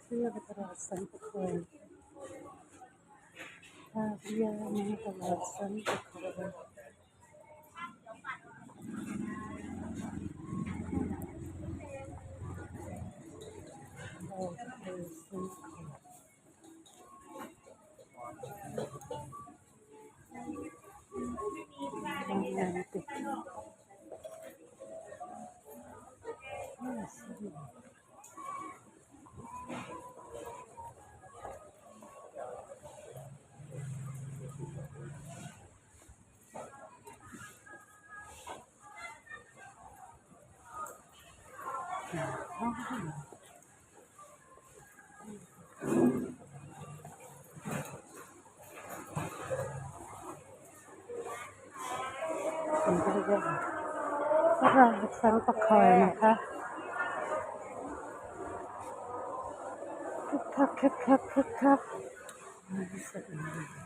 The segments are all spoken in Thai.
เที่ยวไปตลาดสั บผมก็เรียกตลาดสันปะคอยนะคะคึกคักคึกคักคึกคักมา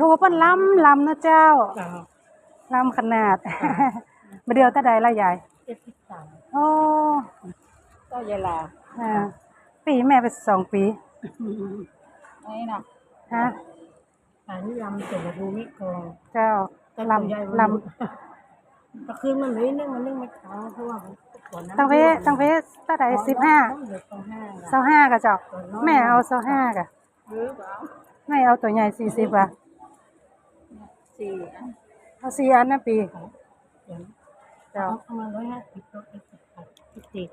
โทรเปิ้นล้ำล้ำนะเจ้าจ้าล้ำขนาด มาเดียวตาใดละยายเจ็ดสิบสามโอ้ก็ยายลาอ่าปีแม่ไปสองปีไอ้น่ะฮะอันนี้ลำเสร็จแล้วดูไม่กองเจ้าแต่ลตัวใหญ่ำลก็คือมันเลยนึ่งมันนึ่งไม่ค้างเพราะว่ามันก่อนำตั้งเพตั้งเพตาใดสิบห้าเหลือตรงห้าเศร้าห้ากะเจ้าแม่เอาเศร้าห้ากะหรือเปล่าแม่เอาตัวใหญ่สี่สิบอะ สี่อันเอาสี่อันนะปีเดี๋ยวเจ้าเอาประมาณร้อยห้าสิบตัวเอ็กซ์ค่ะสิบสี่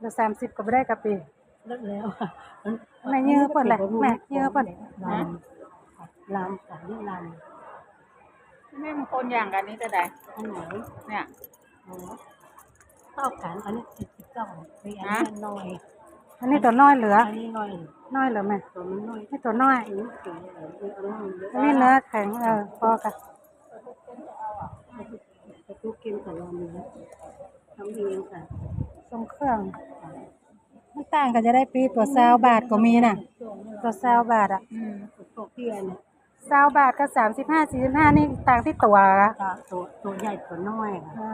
แล้วสามสิบก็ไม่ได้กับปีเลิกแล้วแม่ยื้อเพิ่นแหละแม่ยื้อเพิ่นลำลำกับนี่ลไม่มันคนอย่างกันนี้จะได้ำอันไหนเนี่ยอ๋อเท่ากันอันนี้สิบสิบเก้ามีอันนี้น้อย อันนี้ตัวน้อยเหลือ อันนี้น้อยน้อยเหลือแม่ตัวมันน้อยนี่ตัวน้อย อันนี้สีเหลืองเยอะน้อยเยอะอันนี้เนื้อแข็งเออพอกันแต่ทุกกินกับเราเนื้อทำเองค่ะทรงเครื่องมันต่างกันจะได้ปีตัวซาวบาทก็มีน่ะ ตัวซาวบาทอะอืมตัวเพียเนี่ยซาวบาทกับสามสิบห้าสี่สิบห้านี่ต่างที่ตัวอะก็ตัวตัวใหญ่ตัวน้อยค่ะอ่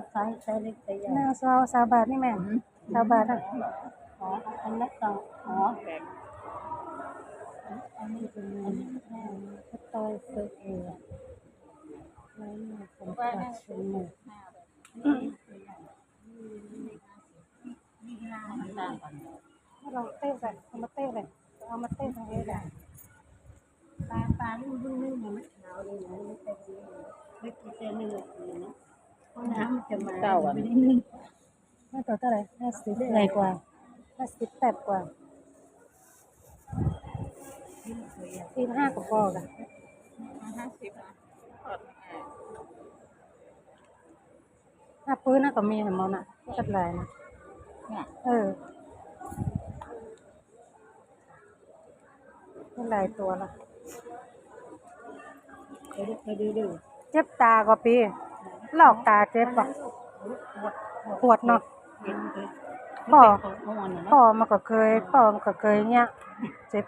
าไซส์ไซส์เล็กไซส์ใหญ่แม่เอาซาวซาวบาทนี่แม่ซาวบาทอะ อ๋ออันนั้นต่ออ๋ออันนี้เป็นอันนี้ข้าวต้อยเฟอเอร์แล้วนี่เป็นปลาชิมเนี่ยต่างกันถ้าเราเต้ใส่เอามาเต้เลยเอามาเต้ตรงนี้เลยปลาปลานึ่งนึ่งนึ่งมันขาวเลยนะไม่เป็นไม่กินแต่นึ่งเลยนะเพราะน้ำมันจะมาไม่ได้นึ่งไม่ตัวเท่าไหร่ห้าสิบใหญ่กว่า ห้าสิบแปดกว่าสี่ห้ากว่าพอกันห้าสิบนะอดอ่าห้าปื้นน่ะก็มีเห็นมั้งน่ะจัดลายนะเนี่ยเออนี่หลายตัวละไปดูไปดูดูเจ็บตากว่าปีลอกตาเจ็บป่ะปวดเนาะเห็นเลย พ่อเมื่อวานนะพ่อมันก็เคยพ่อมันก็เคยเนี้ยเจ็บ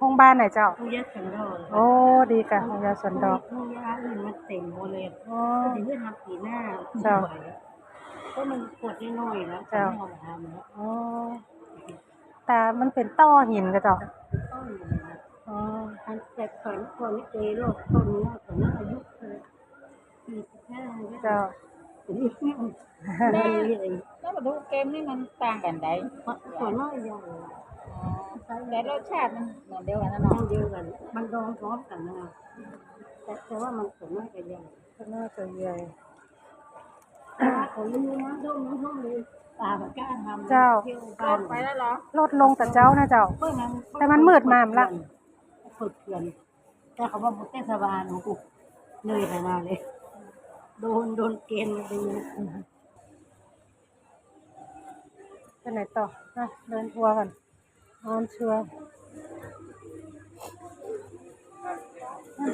ห้องบ้านไหนเจ้าผู้ยัดสันดอนโอ้ดีกะของยาสันดอกผู้ยัดอื่นมันเต็มหมดเลยโอ้ถึงเพื่อนทำสีหน้าเจ้าก็มันปวดน้อยๆแล้วเจ้าไม่เอามาทำแล้วโอ้ตามันเป็นต้อหินกะเจ้าต้นอ๋ออันแต่ก่อนก่อนไม่เจอโรคต้นนี้ตอนนั้นอายุสี่สิบห้าเจ้าถึงยี่สิบ แม่เลยแล้วมาดูเกมนี่มันต่างกันได้ตัวน้อยใหญ่อ๋อแต่รสชาติมันเหมือนเดียวกันนะน้อเนาะงเดียวกัน มันดองพร้อมกันนะแต่แต่ว่ามันตัวน้อยกับใหญ่ก็น่าจะใหญ่ผมรู้นะห้องน้ห้องเลยตาแบบกล้าทำเจ้าเที่ยวลบ้านดไปแล้วเหรอลดลงแต่เจ้านะเจ้า แต่มันมืดมามละฝึกเพื่อนแต่เขาว่าบุเทศบาลของกูเหนื่อยขนาดเลย โดนโดนเกณฑ์มาดูไปไหนต่อนะเดินทัวร์กันนอนเชือ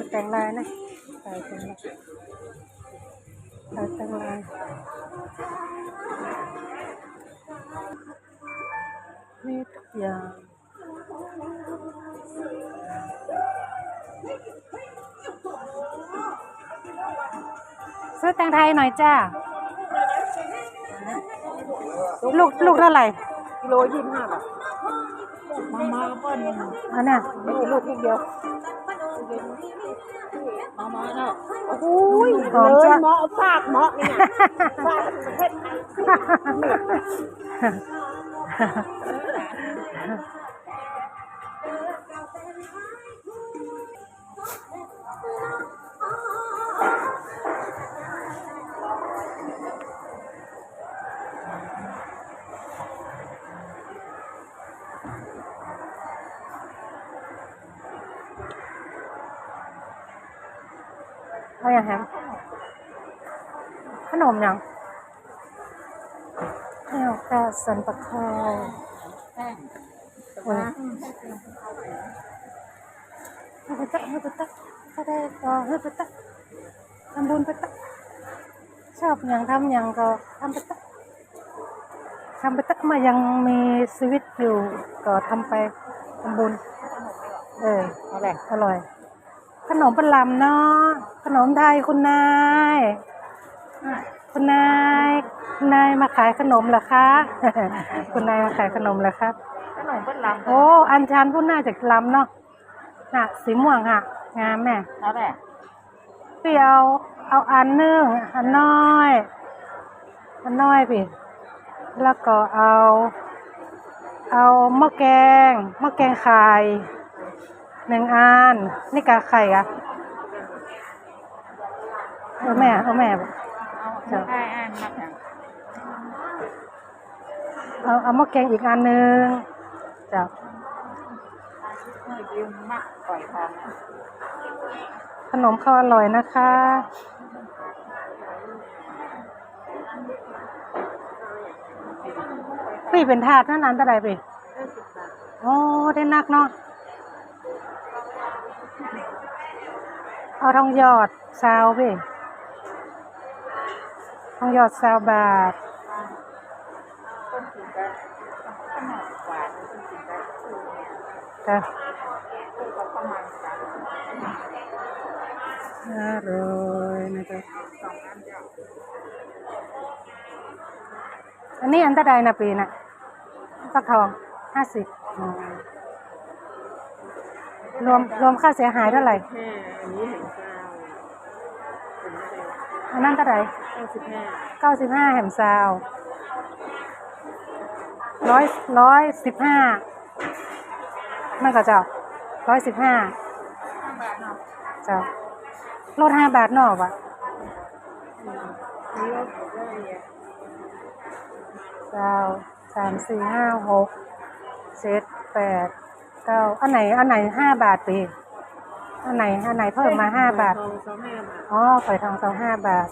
แต่งลายนะใส่แต่งลายใส่แต่งลายมีทุกอย่าง ซื้อแตงไทยหน่อยจ้า ลูกลูกเท่าไหร่กิโลยี่สิบห้าบาทมามาก้อนหนึงอันน่ะลูกลูกลูกเดียวมามาเนาะโอ้ยหอมเลยจ้ะเหมาะฝากเหมาะนี่นะฝากประเทศไทย เอาอย่างแฮมขนมยังข้าวกาสันปะคายแป้งฮ้ยปะตะเฮ้ยปะตะถ้าได้ก็ฮ้ยปะตะทำบุญปะตะชอบอย่างทำอย่างก็ทำปะตะทำปะตะมายังมีชีวิตอยู่ก็ทำไปทำบุญ เอออาแหละอร่อย ขนมปลาลำเนาะ ขนมไทยคุณนาย คุณนายคุณนายมาขายขนมเหรอคะ คุณนายมาขายขนมเหรอครับขนมเปิ้ลลำโอ้อันชันผู้น่าจะลำเนาะน่ะสีม่วงค่ะงามแม่เอาแหละเปรี้ยวเอาอันหนึงอันน้อย อันน้อยพี่แล้วก็เอา เอาหม้อแกงหม้อแกงไข่หนึ่งอันนี่กะไข่อะ เอาแม่เอาแม่เอาได้อ่านมาแข่งเอาเอาหม้อแกงอีกอันหนึ่งจ้ะยืมมักปล่อยทองนะขนมเขาอร่อยนะคะพี่เป็นทาสนั่นอันเท่าไหร่พี่โอ้ได้นักเนาะเอาทองหยอดซาวพี่ ทองหยอดซาวบาทต้นกินกันขนมหวานต้นกินกันคือเนี่ยจ้ะคือเขาประมาณสามอร่อยนะจ๊ะอันนี้อันเท่าใดนะปีนะฟักทองห้าสิบรวมรวมค่าเสียหายเท่าไหร่อันนี้เห็น อะไรอันนั้นเท่าไหร่เก้าสิบห้าเก้าสิบห้าแหมซาวร้อยร้อยสิบห้ามันก็เจ้าร้อยสิบห้าห้าบาทเนาะเจ้าลดห้าบาทนอกอะนี่ว่าผมได้เนี่ยเจ้าสามสี่ห้าหกเจ็ดแปดเก้าอันไหน อันไหนห้าบาทปี อันไหนอันไหนเพิ่มมาห้าบาท ทองสองห้าบาทอ๋อฝอยทองสองห้าบาท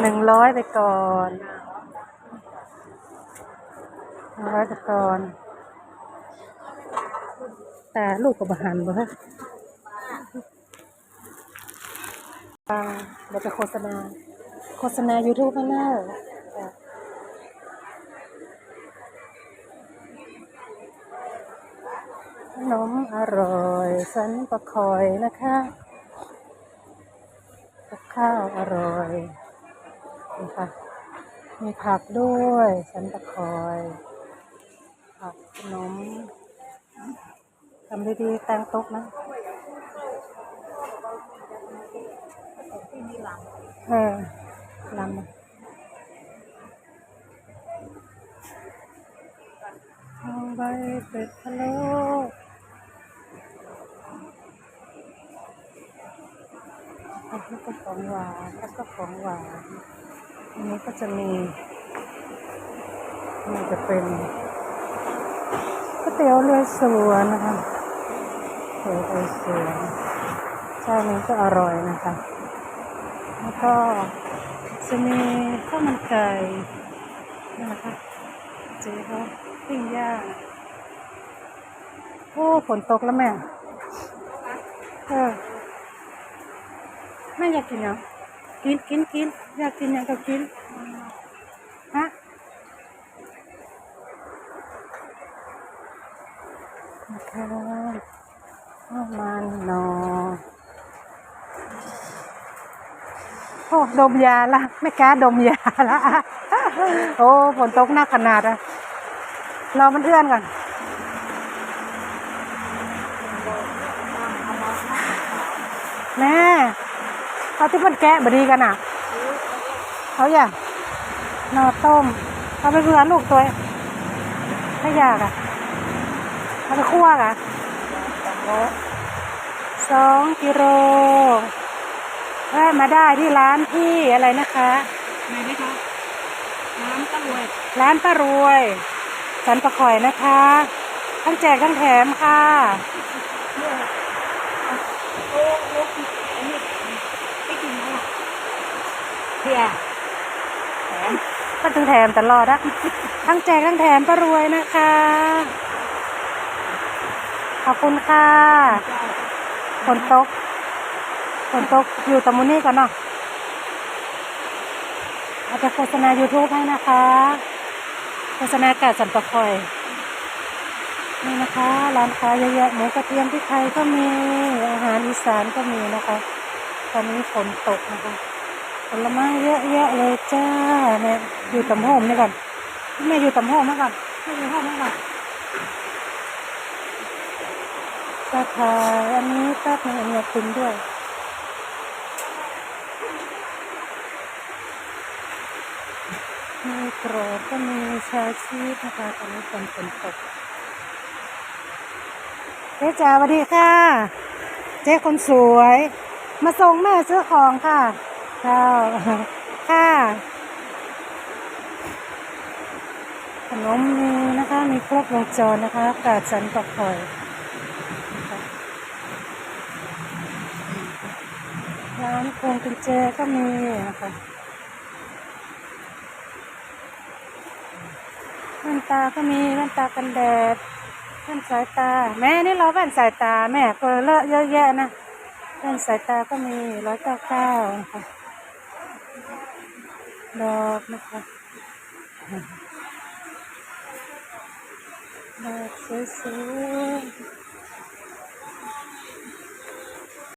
หนึ่งร้อยไปก่อนหนึ่งร้อยไปก่อน แต่ลูกกับบหันบ่ฮะฟังเดี๋ยวไปโฆษณา โฆษณา YouTube ข้างหน้าจ้ะ นมอร่อยสันประคอยนะคะกับข้าวอร่อยนี่ค่ะมีผักด้วยสันประคอย ผักขนมทำดีๆแตงตกนะเออลำเอาใบเป็ดพะโล้ อันนี้ก็ของหวานแล้วก็ของหวานอันนี้ก็จะมีมันจะเป็นก๋วยเตี๋ยวเรือสวนนะคะเตี๋ยวเรือสวนเจ้านี้ก็อร่อยนะคะ แล้วก็จะมีข้าวมันไก่นี่นะคะเจ๊เขาปิ้งย่างโอ้ฝนตกแล้วแม่เออ แม่อยากกินเหรอกินกินกินอยากกินอยางก็กินฮะนะคะประมาณนอโอ้ดมยาละไม่กล้าดมยาละโอ้ฝนตกหนักขนาดอะรอมันเอื้อนก่อนแม่ เขาที่มันแกะบดีกันอะเขาอยากนอต้มเอาไปเพื่อลูกตัวถ้าอยากอะเอาไปคั่วอะสองกิโลแวะมาได้ที่ร้านที่อะไรนะคะไหนไหมคะน้ำตะลวย ร้านป้ารวย สันประข่อยนะคะ ทั้งแจกทั้งแถมค่ะ โอ้โหอันนี้ไม่กินแล้วอะ เพียแถมก็ถึงแถมตลอดอะทั้งแจกทั้งแถมป้ารวยนะคะ ขอบคุณค่ะฝนตกฝนตกอยู่ตะมุนี่ก่อนเนาะอาจจะโฆษณา YouTube ให้นะคะ โฆษณากาดสันปะคอย นี่นะคะ ร้านค้าเยอะแยะหมูกระเทียมพริกไทยก็มี อาหารอีสานก็มีนะคะ ตอนนี้ฝนตกนะคะ ผลไม้เยอะแยะเลยจ้าเนี่ยอยู่ตำโฮมนี่ก่อนแม่อยู่ตำโฮมนี่ก่อนแม่อยู่ห้องนี่ก่อนตาทายอันนี้แป๊บนึงอันนี้คุณด้วยมีกรอบก็มีชาชีสนะคะตอนนี้ฝนฝนตกเจ๊จ๋าสวัสดีค่ะ เจ๊คนสวย มาส่งแม่ซื้อของค่ะ เจ้าค่ะขนมมีนะคะ มีครบวงจรนะคะกาดสันปะคอยร้านพวงกุญแจก็มีนะคะแว่นตาก็มีแว่นตากันแดดแว่นสายตา แม่นี่เราแว่นสายตา แม่เปิดเลอะเยอะแยะนะแว่นสายตาก็มีร้อยเก้าเก้านะคะ ดอกน